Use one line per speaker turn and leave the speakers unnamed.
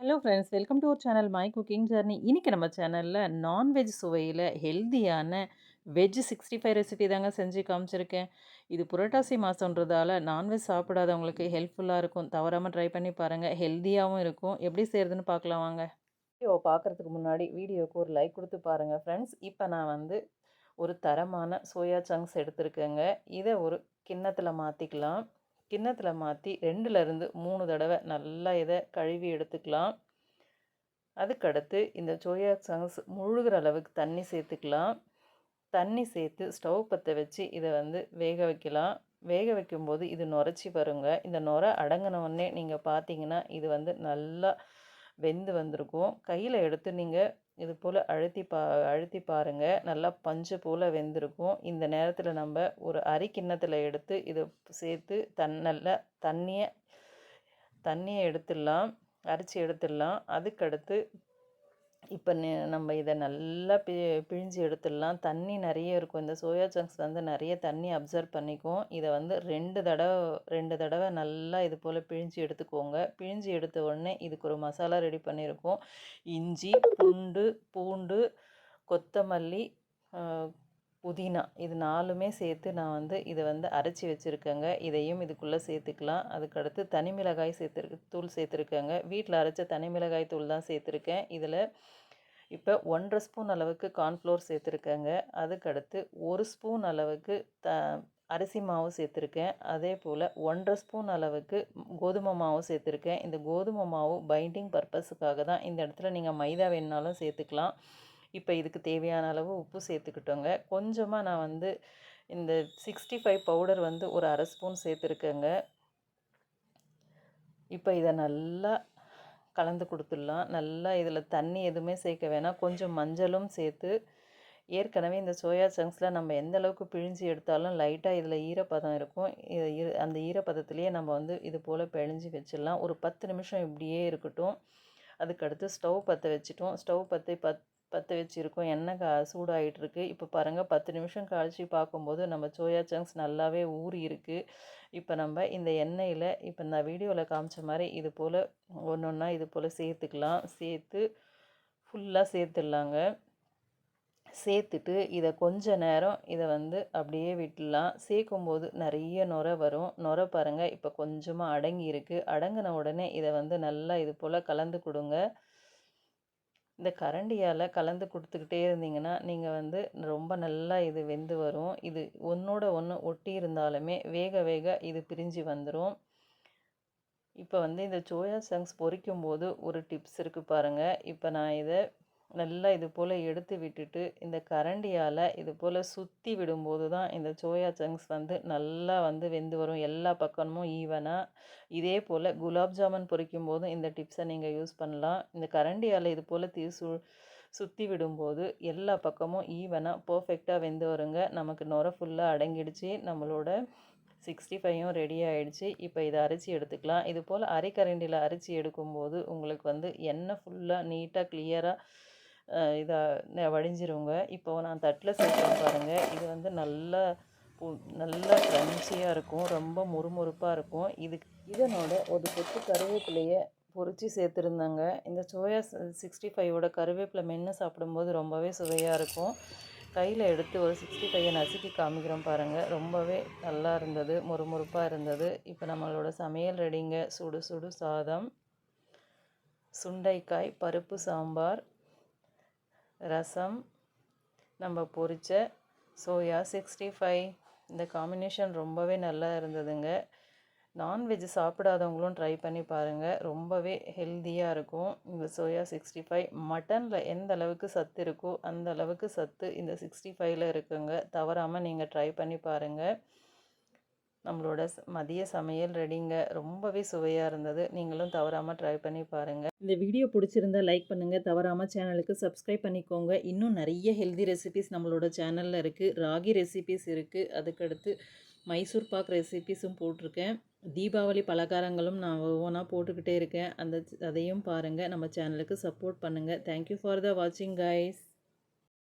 Hello friends welcome to our channel my cooking journey இன்றைக்கி நம்ம சேனலில் நான்வெஜ் சுவையில் ஹெல்தியான வெஜ் சிக்ஸ்டி ஃபைவ் ரெசிபி தாங்க செஞ்சு காமிச்சிருக்கேன். இது புரட்டாசி மாதன்றதால நான்வெஜ் சாப்பிடாதவங்களுக்கு ஹெல்ப்ஃபுல்லாக இருக்கும். தவறாமல் ட்ரை பண்ணி பாருங்கள் ஹெல்த்தியாகவும் இருக்கும். எப்படி செய்கிறதுன்னு பார்க்கலாம் வாங்க. வீடியோ பார்க்குறதுக்கு முன்னாடி வீடியோவுக்கு ஒரு லைக் கொடுத்து பாருங்கள் ஃப்ரெண்ட்ஸ் இப்போ நான் வந்து ஒரு தரமான சோயா சங்க்ஸ் எடுத்துருக்கேங்க. இதை ஒரு கிண்ணத்தில் மாற்றிக்கலாம் கிண்ணத்தில் மாற்றி ரெண்டுலேருந்து மூணு தடவை நல்லா இதை கழுவி எடுத்துக்கலாம். அதுக்கடுத்து இந்த சோயா சங்ஸ் முழுகிற அளவுக்கு தண்ணி சேர்த்துக்கலாம். தண்ணி சேர்த்து ஸ்டவ் பற்ற வச்சு இதை வந்து வேக வைக்கலாம். வேக வைக்கும்போது இது நுரைச்சி வருங்க. இந்த நுரை அடங்கினவுடனே நீங்கள் பார்த்தீங்கன்னா இது வந்து நல்லா வெந்து வந்திருக்கும். கையில் எடுத்து நீங்கள் இது போல் அழுத்தி பா அழுத்தி பாருங்கள் நல்லா பஞ்சு போல் வெந்திருக்கும். இந்த நேரத்தில் நம்ம ஒரு அரி கிண்ணத்தில் எடுத்து இதை சேர்த்து தன் நல்லா தண்ணியை தண்ணியை எடுத்துடலாம். அரிச்சு எடுத்துடலாம். அதுக்கடுத்து இப்போ நம்ம இதை நல்லா பி பிழிஞ்சு எடுத்துடலாம். தண்ணி நிறைய இருக்கும். இந்த சோயா சங்க்ஸ் வந்து நிறைய தண்ணி அப்சர்வ் பண்ணிக்கும். இதை வந்து ரெண்டு தடவை ரெண்டு தடவை நல்லா இது போல் பிழிஞ்சு எடுத்துக்கோங்க. பிழிஞ்சு எடுத்த உடனே இதுக்கு ஒரு மசாலா ரெடி பண்ணியிருக்கோம் இஞ்சி பூண்டு பூண்டு கொத்தமல்லி புதினா. இது நாலுமே சேர்த்து நான் வந்து இதை வந்து அரைச்சி வச்சுருக்கேங்க. இதையும் இதுக்குள்ளே சேர்த்துக்கலாம். அதுக்கடுத்து தனி மிளகாய் சேர்த்துருக்கு தூள் சேர்த்துருக்கேங்க. வீட்டில் அரைச்ச தனி மிளகாய் தூள் தான் சேர்த்துருக்கேன். இதில் இப்போ ஒன்றரை ஸ்பூன் அளவுக்கு கார்ன்ஃப்ளோர் சேர்த்துருக்கேங்க. அதுக்கடுத்து ஒரு ஸ்பூன் அளவுக்கு த அரிசி மாவு சேர்த்துருக்கேன். அதே போல் ஒன்றரை ஸ்பூன் அளவுக்கு கோதுமை மாவு சேர்த்துருக்கேன். இந்த கோதுமை மாவு பைண்டிங் பர்பஸுக்காக தான் இந்த இடத்துல நீங்கள் மைதா வேணுனாலும் சேர்த்துக்கலாம். இப்போ இதுக்கு தேவையான அளவு உப்பு சேர்த்துக்கிட்டோங்க. கொஞ்சமாக நான் வந்து இந்த சிக்ஸ்டி ஃபைவ் பவுடர் வந்து ஒரு அரை ஸ்பூன் சேர்த்துருக்கேங்க. இப்போ இதை நல்லா கலந்து கொடுத்துடலாம். நல்லா இதில் தண்ணி எதுவுமே சேர்க்க வேணாம். கொஞ்சம் மஞ்சளும் சேர்த்து ஏற்கனவே இந்த சோயா சங்க்ஸில் நம்ம எந்த அளவுக்கு பிழிஞ்சு எடுத்தாலும் லைட்டாக இதில் ஈரப்பதம் இருக்கும். அந்த ஈரப்பதத்துலேயே நம்ம வந்து இது போல் பிழிஞ்சு வச்சிடலாம். ஒரு பத்து நிமிஷம் இப்படியே இருக்கட்டும். அதுக்கடுத்து ஸ்டவ் பற்ற வச்சுட்டோம். ஸ்டவ் பற்றி பத் பற்ற வச்சுருக்கோம். எண்ணெய் கா சூடாகிட்டுருக்கு இப்போ பாருங்கள் பத்து நிமிஷம் கழித்து பார்க்கும்போது நம்ம சோயா சங்க்ஸ் நல்லாவே ஊறி இருக்குது இப்போ நம்ம இந்த எண்ணெயில் இப்போ நான் வீடியோவில் காமிச்ச மாதிரி இது போல் ஒன்று ஒன்றா இது போல் சேர்த்துக்கலாம். சேர்த்து ஃபுல்லாக சேர்த்துடலாங்க. சேர்த்துட்டு இதை கொஞ்ச நேரம் இதை வந்து அப்படியே விட்டுடலாம். சேர்க்கும்போது நிறைய நுரை வரும். நுரை பாருங்கள் இப்போ கொஞ்சமாக அடங்கி இருக்குது அடங்கின உடனே இதை வந்து நல்லா இது போல் கலந்து கொடுங்க. இந்த கரண்டியால் கலந்து கொடுத்துக்கிட்டே இருந்தீங்கன்னா நீங்கள் வந்து ரொம்ப நல்லா இது வெந்து வரும். இது ஒன்றோட ஒன்று ஒட்டி இருந்தாலுமே வேக வேக இது பிரிஞ்சு வந்துடும் இப்போ வந்து இந்த சோயா சங்ஸ் பொரிக்கும் போது ஒரு டிப்ஸ் இருக்குது பாருங்கள் இப்போ நான் இதை நல்லா இது போல் எடுத்து விட்டுட்டு இந்த கரண்டியால் இது போல் சுற்றி விடும்போது தான் இந்த சோயா சங்க்ஸ் வந்து நல்லா வந்து வெந்து வரும். எல்லா பக்கமும் ஈவனாக இதே போல் குலாப் ஜாமுன் பொரிக்கும் போதும் இந்த டிப்ஸை நீங்கள் யூஸ் பண்ணலாம். இந்த கரண்டியால் இது போல் தீ சு சுற்றி விடும்போது எல்லா பக்கமும் ஈவனாக பர்ஃபெக்டாக வெந்து வருங்க. நமக்கு நுர ஃபுல்லாக அடங்கிடுச்சு. நம்மளோட சிக்ஸ்டி ஃபைவும் ரெடி ஆகிடுச்சு இப்போ இதை அரைச்சி எடுத்துக்கலாம். இது போல் அரைக்கரண்டியில் அரைச்சி எடுக்கும்போது உங்களுக்கு வந்து எண்ணெய் ஃபுல்லாக நீட்டாக கிளியராக இதாக வடிஞ்சிருங்க. இப்போ நான் தட்டில் சேர்க்குறேன் பாருங்கள் இது வந்து நல்லா நல்லா க்ரன்ச்சியாக இருக்கும். ரொம்ப முறுமுறுப்பாக இருக்கும். இது இதனோட ஒரு கொத்து கருவேப்பிலையை பொறிச்சு சேர்த்துருந்தாங்க. இந்த சோயா சிக்ஸ்டி ஃபைவோட கருவேப்பிலை மென்று சாப்பிடும்போது ரொம்பவே சுவையாக இருக்கும். கையில் எடுத்து ஒரு சிக்ஸ்டி ஃபைவை நசுக்கி காமிக்கிறோம் பாருங்கள் ரொம்பவே நல்லா இருந்தது முறுமுறுப்பாக இருந்தது. இப்போ நம்மளோட சமையல் ரெடிங்க. சுடு சுடு சாதம் சுண்டைக்காய் பருப்பு சாம்பார் ரசம் நம்ம பொரித்த சோயா சிக்ஸ்டி ஃபைவ் இந்த காம்பினேஷன் ரொம்பவே நல்லா இருந்ததுங்க. நான்வெஜ் சாப்பிடாதவங்களும் ட்ரை பண்ணி பாருங்கள் ரொம்பவே ஹெல்த்தியாக இருக்கும். இந்த சோயா சிக்ஸ்டி ஃபைவ் மட்டனில் எந்த அளவுக்கு சத்து இருக்கோ அந்த அளவுக்கு சத்து இந்த சிக்ஸ்டி ஃபைவ்ல இருக்குங்க. தவறாமல் நீங்கள் ட்ரை பண்ணி பாருங்கள் நம்மளோட மதிய சமையல் ரெடிங்க. ரொம்பவே சுவையாக இருந்தது. நீங்களும் தவறாமல் ட்ரை பண்ணி பாருங்கள் இந்த வீடியோ பிடிச்சிருந்தா லைக் பண்ணுங்கள் தவறாமல் சேனலுக்கு சப்ஸ்கிரைப் பண்ணிக்கோங்க. இன்னும் நிறைய ஹெல்தி ரெசிபிஸ் நம்மளோட சேனலில் இருக்குது ராகி ரெசிபிஸ் இருக்குது அதுக்கடுத்து மைசூர் பாக் ரெசிபிஸும் போட்டிருக்கேன். தீபாவளி பலகாரங்களும் நான் ஒவ்வொன்றா போட்டுக்கிட்டே இருக்கேன். அந்த அதையும் பாருங்கள் நம்ம சேனலுக்கு சப்போர்ட் பண்ணுங்கள் தேங்க்யூ ஃபார் த வாட்சிங் கைஸ்